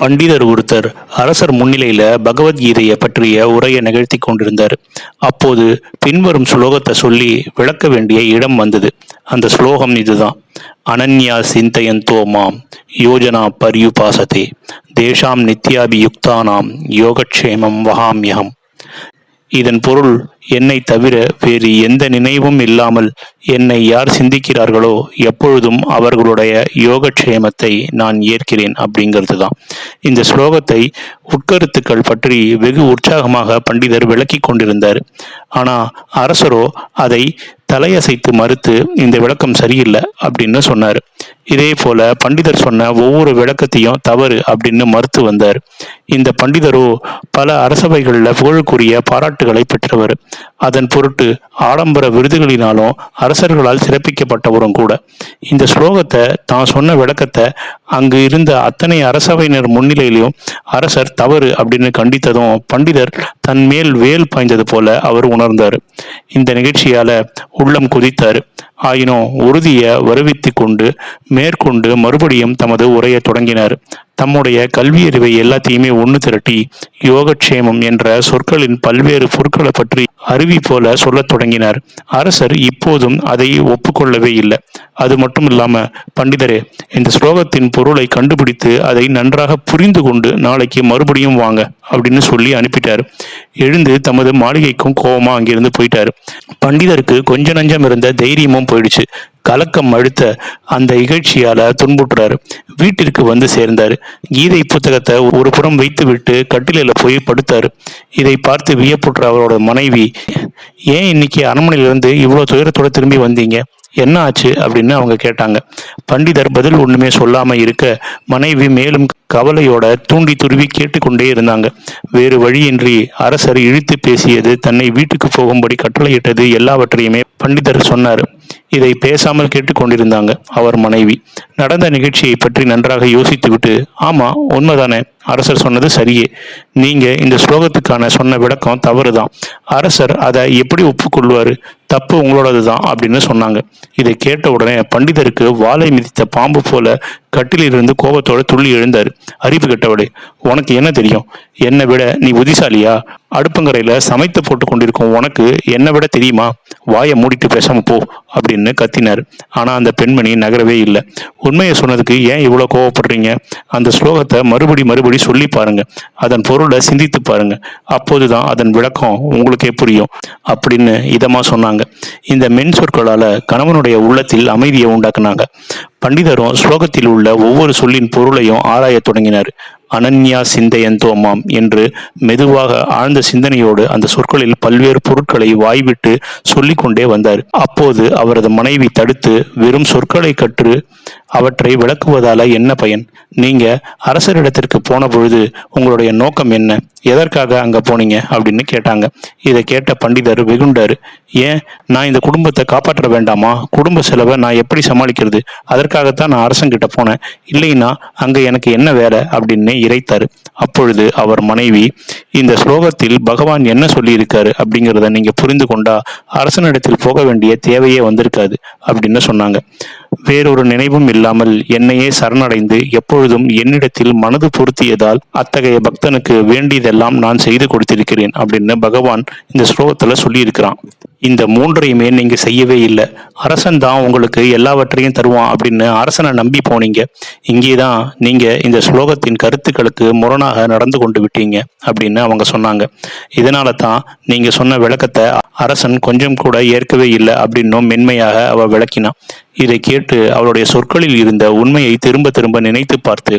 பண்டிதர் ஒருத்தர் அரசர் முன்னிலையில பகவத்கீதையை பற்றிய உரையை நிகழ்த்தி கொண்டிருந்தார். அப்போது பின்வரும் ஸ்லோகத்தை சொல்லி விளக்க வேண்டிய இடம் வந்தது. அந்த ஸ்லோகம் இதுதான். அனன்யா சிந்தயந்தோ மாம் யோஜனா பரியுபாசதே தேஷாம் நித்யாபியுக்தானாம் யோகக்ஷேமம் வகாமியகம். இதன் பொருள் என்னை தவிர வேறு எந்த நினைவும் இல்லாமல் என்னை யார் சிந்திக்கிறார்களோ எப்பொழுதும் அவர்களுடைய யோகக்ஷேமத்தை நான் ஏற்கிறேன் அப்படிங்கிறது தான் இந்த ஸ்லோகத்தை உட்கருத்துக்கள் பற்றி வெகு உற்சாகமாக பண்டிதர் விளக்கி கொண்டிருந்தார். ஆனால் அரசரோ அதை தலையசைத்து மறுத்து இந்த விளக்கம் சரியில்லை அப்படின்னு சொன்னார். இதே போல பண்டிதர் சொன்ன ஒவ்வொரு விளக்கத்தையும் தவறு அப்படின்னு மறுத்து வந்தார். இந்த பண்டிதரோ பல அரசவைகளில் புகழுக்குரிய பாராட்டுகளை பெற்றவர். அதன் பொருட்டு ஆடம்பர விருதுகளினாலும் அரசர்களால் சிறப்பிக்கப்பட்டவரும் கூட. இந்த ஸ்லோகத்தை தான் சொன்ன விளக்கத்தை அங்கு இருந்த அத்தனை அரசவையினர் முன்னிலையிலும் அரசர் தவறு அப்படின்னு கண்டித்ததும் பண்டிதர் தன் மேல் வேல் பாய்ந்தது போல அவர் உணர்ந்தார். இந்த நிகழ்ச்சியால உள்ளம் குதித்தார். ஆயினும் உறுதியை வருவித்து கொண்டு மேற்கொண்டு மறுபடியும் தமது உரையை தொடங்கினார். தம்முடைய கல்வியறிவை எல்லாத்தையுமே ஒன்று திரட்டி யோகக்ஷேமம் என்ற சொற்களின் பல்வேறு பொருட்களை பற்றி அருவி போல சொல்லத் தொடங்கினார். அரசர் இப்போதும் அதை ஒப்புக்கொள்ளவே இல்லை. அது மட்டும் இல்லாம பண்டிதரே இந்த ஸ்லோகத்தின் பொருளை கண்டுபிடித்து அதை நன்றாக புரிந்து கொண்டு நாளைக்கு மறுபடியும் வாங்க அப்படின்னு சொல்லி அனுப்பிட்டார். எழுந்து தமது மாளிகைக்கும் கோபமா அங்கிருந்து போயிட்டாரு. பண்டிதருக்கு கொஞ்ச நஞ்சம் இருந்த தைரியமும் போயிடுச்சு. கலக்கம் அழுத்த அந்த இகழ்ச்சியால துன்புற்றாரு. வீட்டிற்கு வந்து சேர்ந்தார். கீதை புத்தகத்தை ஒரு புறம் வைத்து விட்டு கட்டிலில் போய் படுத்தாரு. இதை பார்த்து வியப்புற்ற அவரோட மனைவி ஏன் இன்னைக்கு அரண்மனையிலிருந்து இவ்வளோ துயரத்தோட திரும்பி வந்தீங்க? என்ன ஆச்சு? அப்படின்னு அவங்க கேட்டாங்க. பண்டிதர் பதில் ஒண்ணுமே சொல்லாம இருக்க மனைவி மேலும் கவலையோட தூண்டி துருவி கேட்டுக்கொண்டே இருந்தாங்க. வேறு வழியின்றி அரசர் இழுத்து பேசியது தன்னை வீட்டுக்கு போகும்படி கட்டளையிட்டது எல்லாவற்றையுமே பண்டிதர் சொன்னார். இதை பேசாமல் கேட்டுக்கொண்டிருந்தாங்க அவர் மனைவி. நடந்த நிகழ்ச்சியை பற்றி நன்றாக யோசித்துவிட்டு ஆமா உண்மைதானே அரசர் சொன்னது சரியே. நீங்க இந்த ஸ்லோகத்துக்கான சொன்ன விளக்கம் தவறுதான். அரசர் அதை எப்படி ஒப்புக்கொள்வாரு? தப்பு உங்களோடது தான் அப்படின்னு சொன்னாங்க. இதை கேட்ட உடனே பண்டிதருக்கு வாளை மிதித்த பாம்பு போல கட்டிலிருந்து கோபத்தோட துள்ளி எழுந்தார். அறிவு கெட்டவளே உனக்கு என்ன தெரியும்? என்னை விட நீ புத்திசாலியா? அடுப்பங்கரையில் சமைத்து போட்டு கொண்டிருக்கும் உனக்கு என்னை விட தெரியுமா? வாயை மூடிட்டு பேசாம போ அப்படின்னு கத்தினார். ஆனா அந்த பெண்மணி நகரவே இல்லை. உண்மையை சொன்னதுக்கு ஏன் இவ்வளோ கோவப்படுறீங்க? அந்த ஸ்லோகத்தை மறுபடி மறுபடி சொல்லி பாருங்க. அதன் பொருளை சிந்தித்து பாருங்க. அப்போதுதான் அதன் விளக்கம் உங்களுக்கே புரியும் அப்படின்னு இதமா சொன்னாங்க. இந்த மென் சொற்களால கணவனுடைய உள்ளத்தில் அமைதியை உண்டாக்குனாங்க. பண்டிதரும் ஸ்லோகத்தில் உள்ள ஒவ்வொரு சொல்லின் பொருளையும் ஆராயத் தொடங்கினார். அனன்யா சிந்தையந்தோமாம் என்று மெதுவாக ஆழ்ந்த சிந்தனையோடு அந்த சொற்களில் பல்வேறு பொருட்களை வாய்விட்டு சொல்லிக்கொண்டே வந்தார். அப்போது அவரது மனைவி தடுத்து வெறும் சொற்களை கற்று அவற்றை விளக்குவதால என்ன பயன்? நீங்க அரசரிடத்திற்கு போன பொழுது உங்களுடைய நோக்கம் என்ன? எதற்காக அங்க போனீங்க? அப்படின்னு கேட்டாங்க. இதை கேட்ட பண்டிதர் வெகுண்டாரு ஏன் நான் இந்த குடும்பத்தை காப்பாற்ற வேண்டாமா? குடும்ப செலவை நான் எப்படி சமாளிக்கிறது? அதற்காகத்தான் நான் அரசங்கிட்ட போனேன். இல்லைன்னா அங்க எனக்கு என்ன வேலை? அப்படின்னு இறைத்தாரு அப்பொழுது அவர் மனைவி இந்த ஸ்லோகத்தில் பகவான் என்ன சொல்லியிருக்காரு அப்படிங்கிறத நீங்க புரிந்து கொண்டா அரசனிடத்தில் போக வேண்டிய தேவையே வந்திருக்காது அப்படின்னு சொன்னாங்க. வேறொரு நினைவும் இல்லாமல் என்னையே சரணடைந்து எப்பொழுதும் என்னிடத்தில் மனது பொருத்தியதால் அத்தகைய பக்தனுக்கு வேண்டியதெல்லாம் நான் செய்து கொடுத்திருக்கிறேன் அப்படின்னு பகவான் இந்த ஸ்லோகத்துல சொல்லியிருக்கிறான். இந்த மூன்றையுமே நீங்க செய்யவே இல்லை. அரசன் தான் உங்களுக்கு எல்லாவற்றையும் தருவான் அப்படின்னு அரசனை நம்பி போனீங்க. இங்கே தான் நீங்க இந்த ஸ்லோகத்தின் கருத்துக்களுக்கு முரணாக நடந்து கொண்டு விட்டீங்க அப்படின்னு அவங்க சொன்னாங்க. இதனால தான் நீங்க சொன்ன விளக்கத்தை அரசன் கொஞ்சம் கூட ஏற்கவே இல்லை அப்படின்னும் மென்மையாக அவ விளக்கினான். இதை கேட்டு அவளுடைய சொற்களில் இருந்த உண்மையை திரும்ப திரும்ப நினைத்து பார்த்து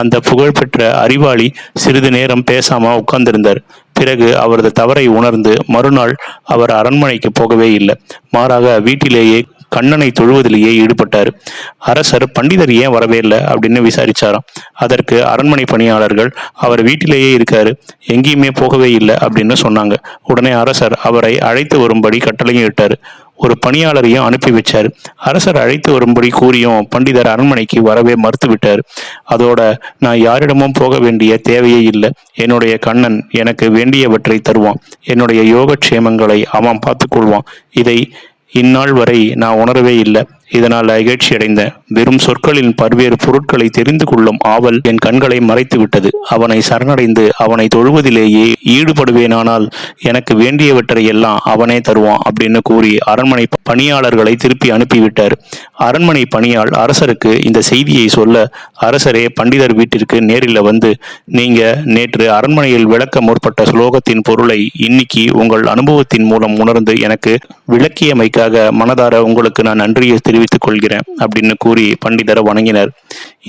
அந்த புகழ்பெற்ற அறிவாளி சிறிது நேரம் பேசாம உட்கார்ந்திருந்தார். பிறகு அவரது தவறை உணர்ந்து மறுநாள் அவர் அரண்மனைக்கு போகவே இல்லை. மாறாக வீட்டிலேயே கண்ணனை தொழுவதிலேயே ஈடுபட்டார். அரசர் பண்டிதர் ஏன் வரவே இல்லை? அப்படின்னு விசாரிச்சாராம். அதற்கு அரண்மனை பணியாளர்கள் அவர் வீட்டிலேயே இருக்காரு. எங்கேயுமே போகவே இல்லை அப்படின்னு சொன்னாங்க. உடனே அரசர் அவரை அழைத்து வரும்படி கட்டளையும் இட்டார் ஒரு பணியாளரையும் அனுப்பி வச்சார். அரசர் அழைத்து வரும்படி கூறியும் பண்டிதர் அரண்மனைக்கு வரவே மறுத்துவிட்டார். அதோட நான் யாரிடமும் போக வேண்டிய தேவையே இல்லை. என்னுடைய கண்ணன் எனக்கு வேண்டியவற்றை தருவான். என்னுடைய யோகக்ஷேமங்களை அவன் பார்த்துக்கொள்வான். இதை இந்நாள் வரை நான் உணரவே இல்லை. இதனால் இகழ்ச்சி அடைந்தேன் வெறும் சொற்களின் பல்வேறு பொருட்களை தெரிந்து கொள்ளும் ஆவல் என் கண்களை மறைத்து விட்டது அவனை சரணடைந்து அவனை தொழுவதிலேயே ஈடுபடுவேனானால் எனக்கு வேண்டியவற்றை எல்லாம் அவனே தருவான் அப்படின்னு கூறி அரண்மனை பணியாளர்களை திருப்பி அனுப்பிவிட்டார். அரண்மனை பணியாள் அரசருக்கு இந்த செய்தியை சொல்ல அரசரே பண்டிதர் வீட்டிற்கு நேரில் வந்து நீங்க நேற்று அரண்மனையில் விளக்க முற்பட்ட ஸ்லோகத்தின் பொருளை இன்னைக்கு உங்கள் அனுபவத்தின் மூலம் உணர்ந்து எனக்கு விளக்கியமைக்காக மனதார உங்களுக்கு நான் நன்றியை தெரிவித்துக் கொள்கிறேன் அப்படின்னு கூறி பண்டிதரை வணங்கினர்.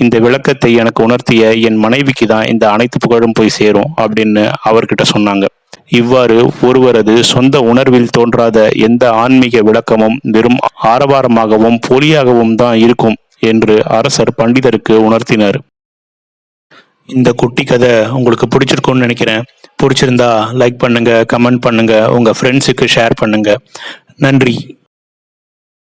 இந்த விளக்கத்தை எனக்கு உணர்த்திய என் மனைவிக்கு தான் இந்த அனைத்து புகழும் போய் சேரும் அப்படின்னு அவர்கிட்ட சொன்னாங்க. இவ்வாறு ஒருவரது சொந்த உணர்வில் தோன்றாத எந்த ஆன்மீக விளக்கமும் வெறும் ஆரவாரமாகவும் போலியாகவும் தான் இருக்கும் என்று அரசர் பண்டிதருக்கு உணர்த்தினார். இந்த குட்டி கதை உங்களுக்கு பிடிச்சிருக்கும்னு நினைக்கிறேன். பிடிச்சிருந்தா லைக் பண்ணுங்க கமெண்ட் பண்ணுங்க உங்க ஃப்ரெண்ட்ஸுக்கு ஷேர் பண்ணுங்க. நன்றி.